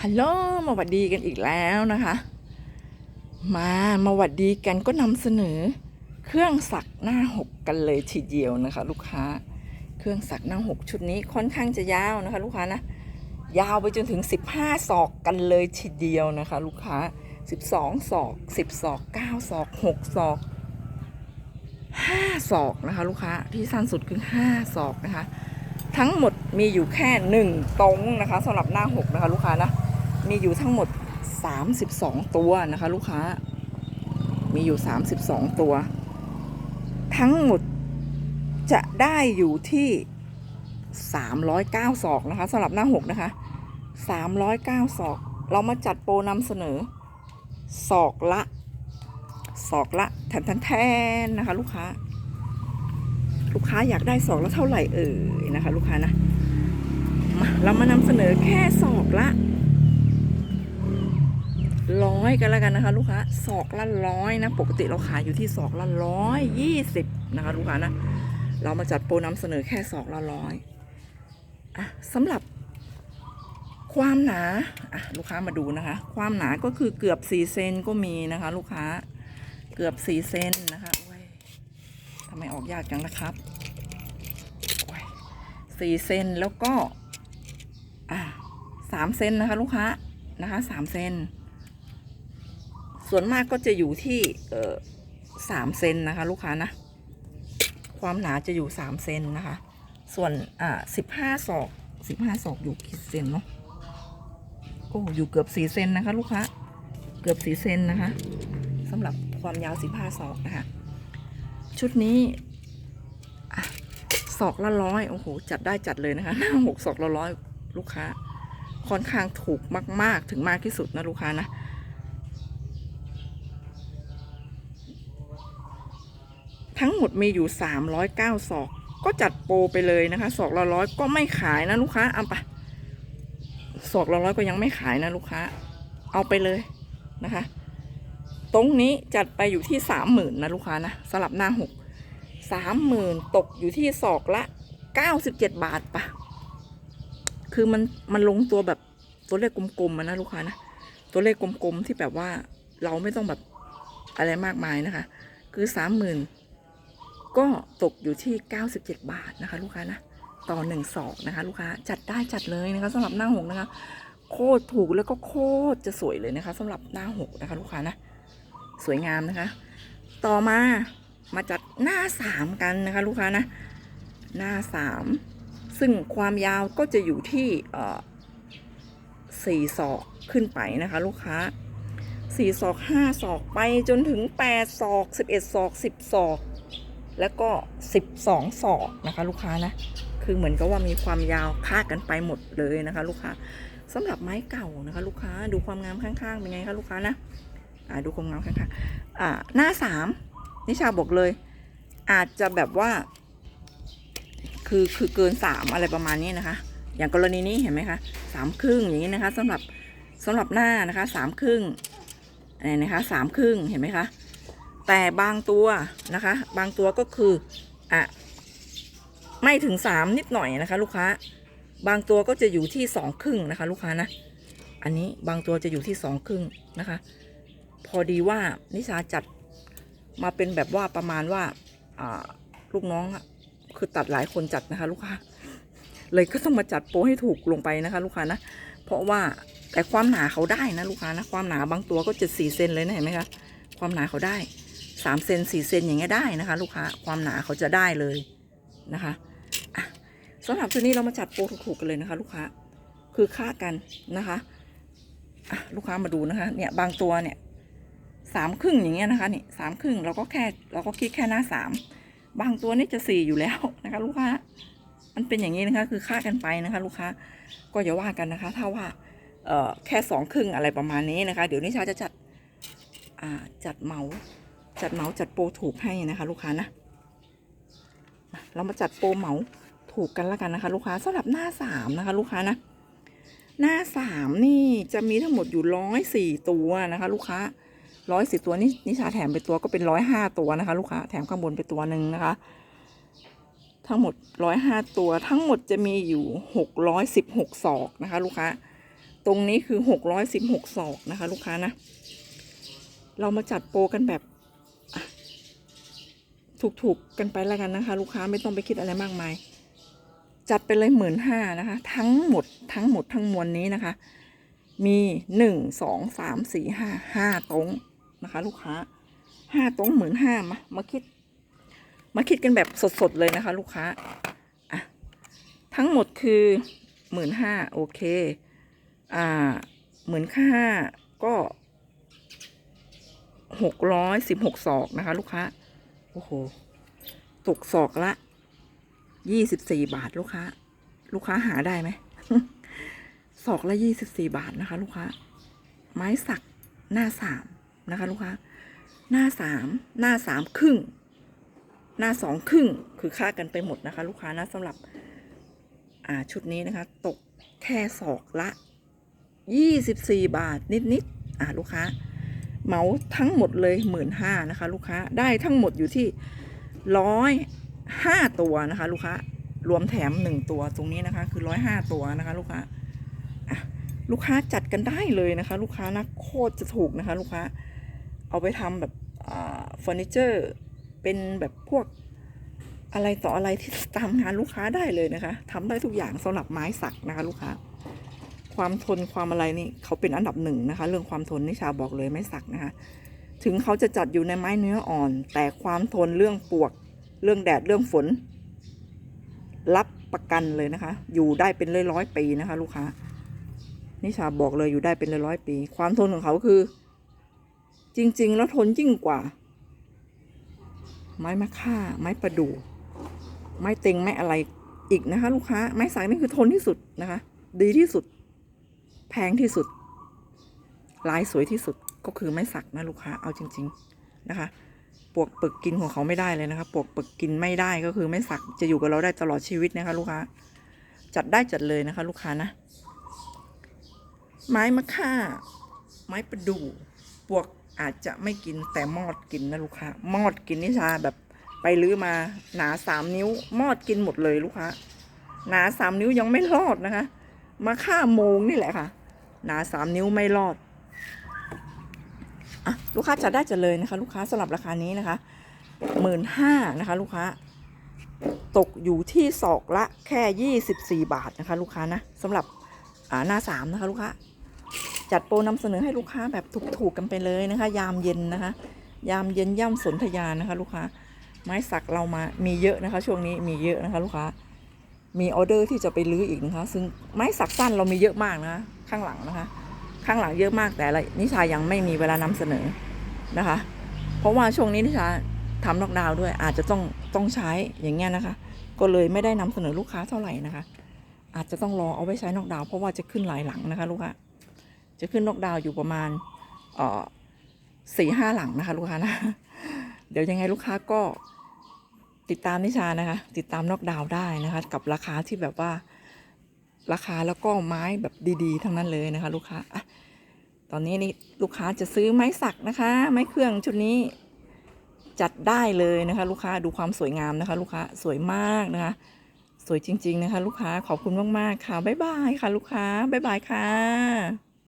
ฮัลโหลมาหวัดดีกันอีกแล้วนะคะ มามาหวัดดีกันก็นำเสนอ เครื่องสักหน้าหกกันเลยทีเดียวนะคะ ลูกค้า เครื่องสักหน้าหกชุดนี้ค่อนข้างจะยาวนะคะ ลูกค้านะยาวไปจนถึง 15 ศอกกันเลยทีเดียวนะคะ ลูกค้า 12 ศอก 10 ศอก 9 ศอก 6 ศอก 5 ศอกนะคะ ลูกค้าที่สั้นสุดคือ 5 ศอกนะคะ ทั้งหมดมีอยู่แค่หนึ่งตรงนะคะสำหรับหน้าหกนะคะ ลูกค้านะ มีอยู่ทั้งหมด 32 ตัวนะคะ ลูกค้า มีอยู่ 32 ตัว ทั้งหมดจะได้อยู่ที่ 309ศอกนะคะสำหรับหน้าหกนะคะ 309ศอก เรามาจัดโปรนำเสนอศอกละศอกละแทนแทนแทนนะคะ ลูกค้า ลูกค้าอยากได้ศอกละเท่าไหร่เอ่ยนะคะ ลูกค้านะมาเรามานำเสนอแค่ศอกละ ร้อยกันแล้วกันนะคะ ลูกค้าศอกละร้อยนะ ปกติเราขายอยู่ที่ศอกละร้อยยี่สิบนะคะ ลูกค้านะ เรามาจัดโปรนำเสนอแค่ศอกละร้อยอะสำหรับความหนาอะลูกค้ามาดูนะคะ ความหนาก็คือเกือบ4เซนก็มีนะคะ ลูกค้าเกือบ4เซนนะคะโอ้ยทำไมออกยากจังนะครับโอ้ยสี่เซนแล้วก็อะสามเซนนะคะ ลูกค้านะคะสามเซน ส่วนมากก็จะอยู่ที่สามเซนนะคะ ลูกค้านะ ความหนาจะอยู่สามเซนนะคะ ส่วนอ่าสิบห้าศอกสิบห้าศอกอยู่กี่เซนเนาะโอ้อยู่เกือบสี่เซนนะคะ ลูกค้าเกือบสี่เซนนะคะสำหรับความยาวสิบห้าศอกนะคะ ชุดนี้ศอกละร้อยโอ้โหจัดได้จัดเลยนะคะหน้าหกศอกละร้อยลูกค้า ค่อนข้างถูกมาก ๆ ถึงมากที่สุดนะลูกค้านะ ทั้งหมดมีอยู่ 309 ศอก ก็จัดโปรไปเลยนะคะ ศอกละร้อยก็ไม่ขายนะลูกค้าเอาไปศอกละร้อยก็ยังไม่ขายนะลูกค้า เอาไปเลยนะคะ ตรงนี้จัดไปอยู่ที่สามหมื่นนะลูกค้านะสลับหน้าหกสามหมื่นตกอยู่ที่ศอกละเก้าสิบเจ็ดบาทปะคือมันมันลงตัวแบบตัวเลขกลมๆอะนะลูกค้านะตัวเลขกลมๆที่แบบว่าเราไม่ต้องแบบอะไรมากมายนะคะ คือสามหมื่น ก็ตกอยู่ที่ 97 บาทนะคะ ลูกค้านะต่อหนึ่งศอกนะคะ ลูกค้าจัดได้จัดเลยนะคะสำหรับหน้าหกนะคะ โคตรถูกแล้วก็โคตรจะสวยเลยนะคะสำหรับหน้าหกนะคะ ลูกค้านะสวยงามนะคะ ต่อมามาจัดหน้าสามกันนะคะ ลูกค้านะหน้าสามซึ่งความยาวก็จะอยู่ที่เออสี่ศอกขึ้นไปนะคะ ลูกค้าสี่ศอกห้าศอกไปจนถึงแปดศอกสิบเอ็ดศอกสิบศอก แล้วก็ 12 ศอกนะคะ ลูกค้านะ คือเหมือนกับว่ามีความยาวคาดกันไปหมดเลยนะคะ ลูกค้าสำหรับไม้เก่านะคะ ลูกค้าดูความงามข้างๆเป็นไงคะลูกค้านะอ่าดูความงามข้างๆอ่าหน้าสามนิชาบอกเลย อาจจะแบบว่า คือคือเกินสามอะไรประมาณนี้นะคะ อย่างกรณีนี้เห็นไหมคะสามครึ่งอย่างนี้นะคะสำหรับสำหรับหน้านะคะสามครึ่งอะไรนะคะสามครึ่งเห็นไหมคะ แต่บางตัวนะคะ บางตัวก็คืออะไม่ถึงสามนิดหน่อยนะคะ ลูกค้า บางตัวก็จะอยู่ที่สองครึ่งนะคะ ลูกค้านะ อันนี้บางตัวจะอยู่ที่สองครึ่งนะคะ พอดีว่านิชาจัดมาเป็นแบบว่าประมาณว่าอ่าลูกน้องคือตัดหลายคนจัดนะคะ ลูกค้า เลยก็ต้องมาจัดโปรให้ถูกลงไปนะคะ ลูกค้านะ เพราะว่าแต่ความหนาเขาได้นะลูกค้านะ ความหนาบางตัวก็จะสี่เซนเลยนะเห็นไหมคะ ความหนาเขาได้ สามเซนสี่เซนอย่างเงี้ยได้นะคะ ลูกค้าความหนาเขาจะได้เลยนะคะะสำหรับตัวนี้เรามาจัดโปรถูกๆกันเลยนะคะ ลูกค้าคือค่ากันนะคะะลูกค้ามาดูนะคะเนี่ยบางตัวเนี่ยสามครึ่งอย่างเงี้ยนะคะนี่สามครึ่งเราก็แค่เราก็คิดแค่หน้าสามบางตัวนี่จะสี่อยู่แล้วนะคะ ลูกค้ามันเป็นอย่างนี้นะคะ คือค่ากันไปนะคะ ลูกค้าก็อย่าว่ากันนะคะ ถ้าว่าเอ่อแค่สองครึ่งอะไรประมาณนี้นะคะ เดี๋ยวนิชาจะจัดอ่าจัดเหมา จัดเหมาจัดโปรถูกให้นะคะ ลูกค้านะเรามาจัดโปรเหมาถูกกันแล้วกันนะคะ ลูกค้าสำหรับหน้าสามนะคะ ลูกค้านะ หน้าสามนี่จะมีทั้งหมดอยู่ร้อยสี่ตัวนะคะ ลูกค้าร้อยสี่ตัวนี่นิชาแถมไปตัวก็เป็นร้อยห้าตัวนะคะ ลูกค้าแถมข้างบนไปตัวหนึ่งนะคะ ทั้งหมดร้อยห้าตัวทั้งหมดจะมีอยู่หกร้อยสิบหกศอกนะคะ ลูกค้า ตรงนี้คือหกร้อยสิบหกศอกนะคะ ลูกค้านะ เรามาจัดโปรกันแบบ ถูกๆกันไปแล้วกันนะคะ ลูกค้าไม่ต้องไปคิดอะไรมากมาย จัดไปเลยหมื่นห้านะคะ ทั้งหมดทั้งหมดทั้งมวลนี้นะคะ มีหนึ่งสองสามสี่ห้าห้าตรงนะคะ ลูกค้าห้าตรงหมื่นห้ามามาคิด มาคิดกันแบบสดๆเลยนะคะ ลูกค้าอะทั้งหมดคือหมื่นห้าโอเค อ่าหมื่นค่าก็หกร้อยสิบหกศอกนะคะ ลูกค้า โอ้โห ตกศอกละยี่สิบสี่บาทลูกค้า ลูกค้าหาได้ไหมศอกละยี่สิบสี่บาทนะคะ ลูกค้า ไม้สักหน้าสามนะคะ ลูกค้า หน้าสามหน้าสามครึ่ง หน้าสองครึ่งคือค่ากันไปหมดนะคะ ลูกค้านะสำหรับอ่าชุดนี้นะคะ ตกแค่ศอกละ24บาทนิดๆอ่าลูกค้า เหมาทั้งหมดเลยหมื่นห้านะคะ ลูกค้าได้ทั้งหมดอยู่ที่ร้อยห้าตัวนะคะ ลูกค้ารวมแถมหนึ่งตัวตรงนี้นะคะ คือร้อยห้าตัวนะคะ ลูกค้าลูกค้าจัดกันได้เลยนะคะ ลูกค้านะโคตรจะถูกนะคะ ลูกค้าเอาไปทำแบบเฟอร์นิเจอร์เป็นแบบพวกอะไรต่ออะไรที่ตามงานลูกค้าได้เลยนะคะทำได้ทุกอย่างสำหรับไม้สักนะคะ ลูกค้า ความทนความอะไรนี่เขาเป็นอันดับหนึ่งนะคะ เรื่องความทนนิชาบอกเลยไม่สักนะคะ ถึงเขาจะจัดอยู่ในไม้เนื้ออ่อน แต่ความทนเรื่องปวก เรื่องแดดเรื่องฝน รับประกันเลยนะคะ อยู่ได้เป็นร้อยร้อยปีนะคะ ลูกค้านิชาบอกเลยอยู่ได้เป็นร้อยร้อยปี ความทนของเขาคือ จริง ๆ แล้วทนยิ่งกว่า ไม้มะค่า ไม้ประดู่ไม้เต็งไม้อะไรอีกนะคะ ลูกค้า ไม้สักนี่คือทนที่สุดนะคะ ดีที่สุด แพงที่สุด ลายสวยที่สุดก็คือไม้สักนะลูกค้า เอาจริง ๆนะคะ ปวกปึกกินของเขาไม่ได้เลยนะคะ ปวกปึกกินไม่ได้ก็คือไม้สักจะอยู่กับเราได้ตลอดชีวิตนะคะ ลูกค้า จัดได้จัดเลยนะคะ ลูกค้านะ ไม้มะค่า ไม้ประดู่ปวกอาจจะไม่กินแต่มอดกินนะลูกค้า มอดกินนิชาแบบไปลื้อมาหนาสามนิ้ว มอดกินหมดเลยลูกค้า หนาสามนิ้วยังไม่รอดนะคะ มาค่าโมงนี่แหละค่ะ หนาสามนิ้วไม่รอดอะลูกค้าจัดได้จัดเลยนะคะ ลูกค้าสำหรับราคานี้นะคะหมื่นห้านะคะ ลูกค้า ตกอยู่ที่ศอกละแค่ยี่สิบสี่บาทนะคะ ลูกค้านะสำหรับหน้าสามนะคะ ลูกค้า จัดโปรนำเสนอให้ลูกค้าแบบถูกๆกันไปเลยนะคะ ยามเย็นนะคะ ยามเย็นย่ำสนธยานะคะ ลูกค้า ไม้สักเรามามีเยอะนะคะ ช่วงนี้มีเยอะนะคะ ลูกค้ามีออเดอร์ที่จะไปรื้ออีกนะคะ ซึ่งไม้สักสั้นเรามีเยอะมากนะ ข้างหลังนะคะ ข้างหลังเยอะมากแต่ละนิชายังไม่มีเวลานำเสนอนะคะ เพราะว่าช่วงนี้นิชาทำนอกดาวน์ด้วยอาจจะต้องต้องใช้อย่างเงี้ยนะคะ ก็เลยไม่ได้นำเสนอลูกค้าเท่าไหร่นะคะ อาจจะต้องรอเอาไว้ใช้นอกดาวเพราะว่าจะขึ้นหลายหลังนะคะลูกค้าจะขึ้นนอกดาวอยู่ประมาณเอ่อสี่ห้าหลังนะคะลูกค้านะเดี๋ยวยังไงลูกค้าก็ติดตามนิชานะคะ ติดตามนอกดาวได้นะคะ กับราคาที่แบบว่า ราคาแล้วก็ไม้แบบดีๆ ทั้งนั้นเลยนะคะ ลูกค้าตอนนี้นี่ลูกค้าจะซื้อไม้สักนะคะ ไม้เครื่องชุดนี้จัดได้เลยนะคะ ลูกค้าดูความสวยงามนะคะ ลูกค้าสวยมากนะคะ สวยจริง ๆ นะคะ ลูกค้าขอบคุณมากๆค่ะบ๊ายบายค่ะ ลูกค้าบ๊ายบายค่ะ